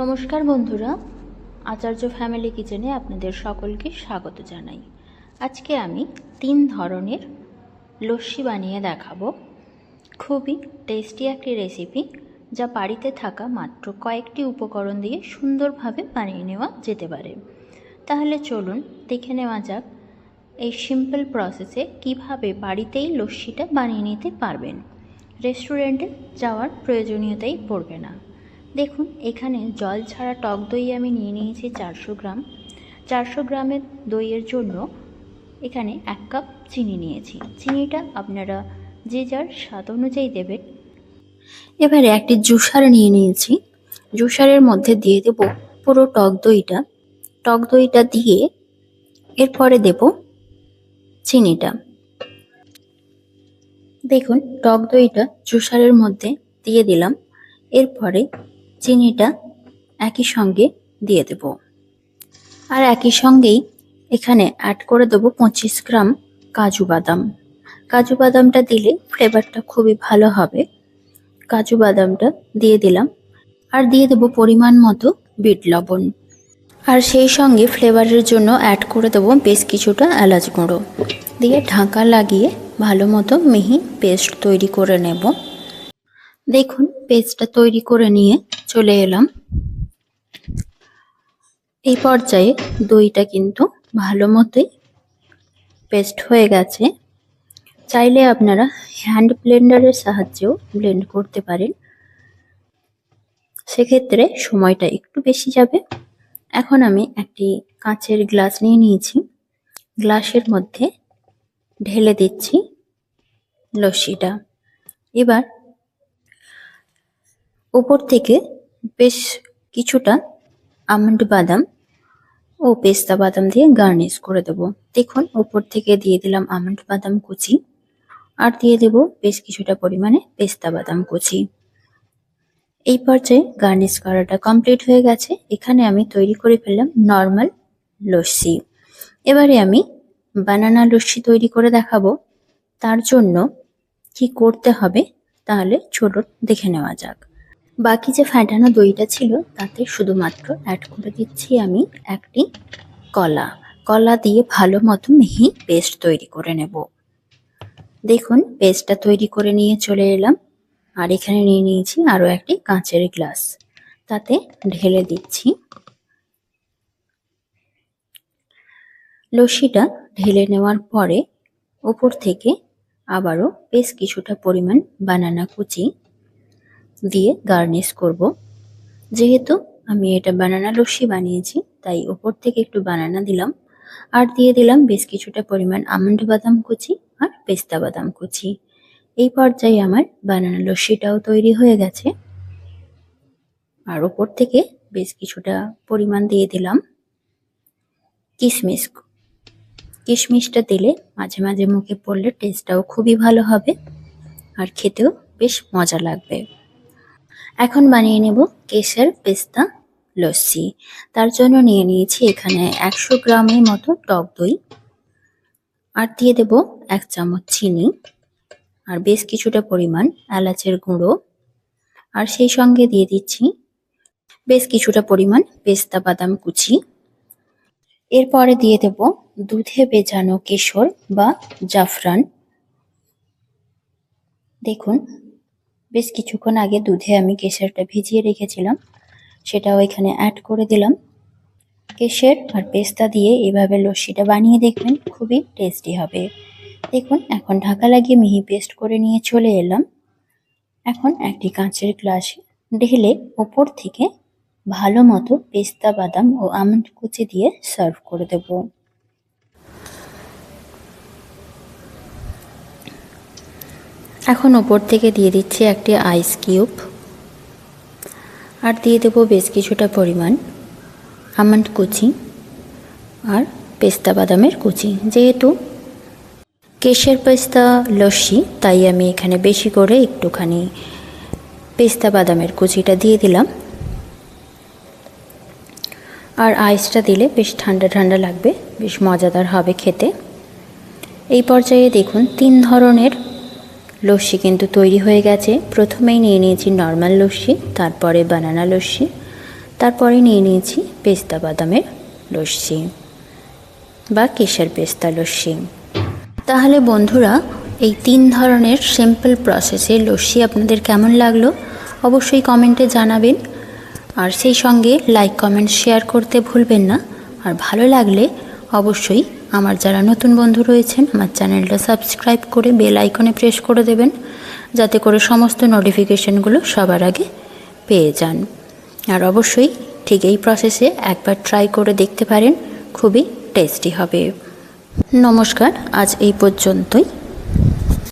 নমস্কার বন্ধুরা, আচার্য ফ্যামিলি কিচেনে আপনাদের সকলকে স্বাগত জানাই। আজকে আমি তিন ধরনের লস্যি বানিয়ে দেখাবো। খুবই টেস্টি একটি রেসিপি যা বাড়িতে থাকা মাত্র কয়েকটি উপকরণ দিয়ে সুন্দরভাবে বানিয়ে নেওয়া যেতে পারে। তাহলে চলুন দেখে নেওয়া যাক এই সিম্পল প্রসেসে কীভাবে বাড়িতেই লস্যিটা বানিয়ে নিতে পারবেন। রেস্টুরেন্টে যাওয়ার প্রয়োজনীয়তাই পড়বে না। দেখুন, এখানে জল ছাড়া টক দই আমি নিয়ে নিয়েছি চারশো গ্রাম। চারশো গ্রামের দইয়ের জন্য এখানে এক কাপ চিনি নিয়েছি। চিনিটা আপনারা যে যার স্বাদ অনুযায়ী দেবেন। এবারে একটি জুসার নিয়ে নিয়েছি। জুসারের মধ্যে দিয়ে দেব পুরো টক দইটা। টক দইটা দিয়ে এরপরে দেব চিনিটা। দেখুন, টক দইটা জুসারের মধ্যে দিয়ে দিলাম। এরপরে চিনিটা একই সঙ্গে দিয়ে দেব। আর একই সঙ্গেই এখানে অ্যাড করে দেবো পঁচিশ গ্রাম কাজু বাদাম। কাজু বাদামটা দিলে ফ্লেভারটা খুবই ভালো হবে। কাজু বাদামটা দিয়ে দিলাম। আর দিয়ে দেবো পরিমাণ মতো বিট লবণ। আর সেই সঙ্গে ফ্লেভারের জন্য অ্যাড করে দেবো বেশ কিছুটা এলাচ গুঁড়ো। দিয়ে ঢাকা লাগিয়ে ভালো মতো মিহি পেস্ট তৈরি করে নেব। দেখুন পেস্টটা তৈরি করে নিয়ে চলে এলাম। এই পর্যায়ে দইটা কিন্তু ভালো মতোই পেস্ট হয়ে গেছে। চাইলে আপনারা হ্যান্ড ব্লেন্ডারের সাহায্যেও ব্লেন্ড করতে পারেন। সেক্ষেত্রে সময়টা একটু বেশি যাবে। এখন আমি একটি কাঁচের গ্লাস নিয়ে নিয়েছি। গ্লাসের মধ্যে ঢেলে দিচ্ছি লস্যিটা। এবার উপর থেকে বেশ কিছুটা আমন্ড বাদাম ও পেস্তা বাদাম দিয়ে গার্নিশ করে দেব। দেখুন, উপর থেকে দিয়ে দিলাম আমন্ড বাদাম কুচি আর দিয়ে দেব বেশ কিছুটা পরিমাণে পেস্তা বাদাম কুচি। এই পর্যায়ে গার্নিশ করাটা কমপ্লিট হয়ে গেছে। এখানে আমি তৈরি করে ফেললাম নর্মাল লস্যি। এবারে আমি বানানা লস্যি তৈরি করে দেখাবো। তার জন্য কি করতে হবে তাহলে চলুন দেখে নেওয়া যাক। বাকি যে ফ্যাটানো দইটা ছিল, তাতে শুধুমাত্র অ্যাড করে দিচ্ছি আমি একটি কলা। কলা দিয়ে ভালো মতো মিহি পেস্ট তৈরি করে নেব। দেখুন পেস্টটা তৈরি করে নিয়ে চলে এলাম। আর এখানে নিয়ে নিয়েছি আরও একটি কাঁচের গ্লাস। তাতে ঢেলে দিচ্ছি। লস্যিটা ঢেলে নেওয়ার পরে ওপর থেকে আবারও বেশ কিছুটা পরিমাণ বানানা কুচি দিয়ে গার্নিশ করব। যেহেতু আমি এটা বানানা লস্যি বানিয়েছি, তাই ওপর থেকে একটু বানানা দিলাম। আর দিয়ে দিলাম বেশ কিছুটা পরিমাণ আমন্ড বাদাম কুচি আর পেস্তা বাদাম কুচি। এই পর্যায়ে আমার বানানা লস্যিটাও তৈরি হয়ে গেছে। আর ওপর থেকে বেশ কিছুটা পরিমাণ দিয়ে দিলাম কিশমিশ। কিশমিশটা দিলে মাঝে মাঝে মুখে পড়লে টেস্টটাও খুবই ভালো হবে। আর খেতেও বেশ মজা লাগবে। এখন বানিয়ে নেব কেশর পেস্তা, লস্যি। তার জন্য নিয়ে নিয়েছি এখানে একশো গ্রামের মতো টক দই। আর দিয়ে দেব এক চামচ চিনি। আর বেশ কিছুটা পরিমাণ এলাচের গুঁড়ো। আর সেই সঙ্গে দিয়ে দিচ্ছি বেশ কিছুটা পরিমাণ পেস্তা বাদাম কুচি। এরপরে দিয়ে দেব দুধে ভেজানো কেশর বা জাফরান। দেখুন বেশ কিছুক্ষণ আগে দুধে আমি কেশরটা ভিজিয়ে রেখেছিলাম। সেটাও এখানে অ্যাড করে দিলাম। কেশর আর পেস্তা দিয়ে এভাবে লস্যিটা বানিয়ে দেখবেন, খুবই টেস্টি হবে। দেখুন, এখন ঢাকা লাগিয়ে মিহি পেস্ট করে নিয়ে চলে এলাম। এখন একটি কাঁচের গ্লাস ঢেলে ওপর থেকে ভালো মতো পেস্তা, বাদাম ও আমন্ড কুচি দিয়ে সার্ভ করে দেব। এখন ওপর থেকে দিয়ে দিচ্ছি একটি আইস কিউব আর দিয়ে দেবো বেশ কিছুটা পরিমাণ আমন্ড কুচি আর পেস্তা বাদামের কুচি। যেহেতু কেশের পেস্তা লস্যি, তাই আমি এখানে বেশি করে একটুখানি পেস্তা বাদামের কুচিটা দিয়ে দিলাম। আর আইসটা দিলে বেশ ঠান্ডা ঠান্ডা লাগবে, বেশ মজাদার হবে খেতে। এই পর্যায়ে দেখুন, তিন ধরনের লস্যি কিন্তু তৈরি হয়ে গেছে। প্রথমেই নিয়ে নিয়েছি নর্মাল লস্যি, তারপরে বানানা লস্যি, তারপরে নিয়ে নিয়েছি পেস্তা বাদামের লস্যি বা কেশর পেস্তা লস্যি। তাহলে বন্ধুরা, এই তিন ধরনের সিম্পল প্রসেসে লস্যি আপনাদের কেমন লাগল অবশ্যই কমেন্টে জানাবেন। আর সেই সঙ্গে লাইক কমেন্ট শেয়ার করতে ভুলবেন না। আর ভালো লাগলে অবশ্যই আমার যারা নতুন বন্ধু রয়েছেন, আমার চ্যানেলটা সাবস্ক্রাইব করে বেল আইকনে প্রেস করে দেবেন, যাতে করে সমস্ত নোটিফিকেশনগুলো সবার আগে পেয়ে যান। আর অবশ্যই ঠিক এই প্রসেসে একবার ট্রাই করে দেখতে পারেন, খুবই টেস্টি হবে। নমস্কার, আজ এই পর্যন্তই।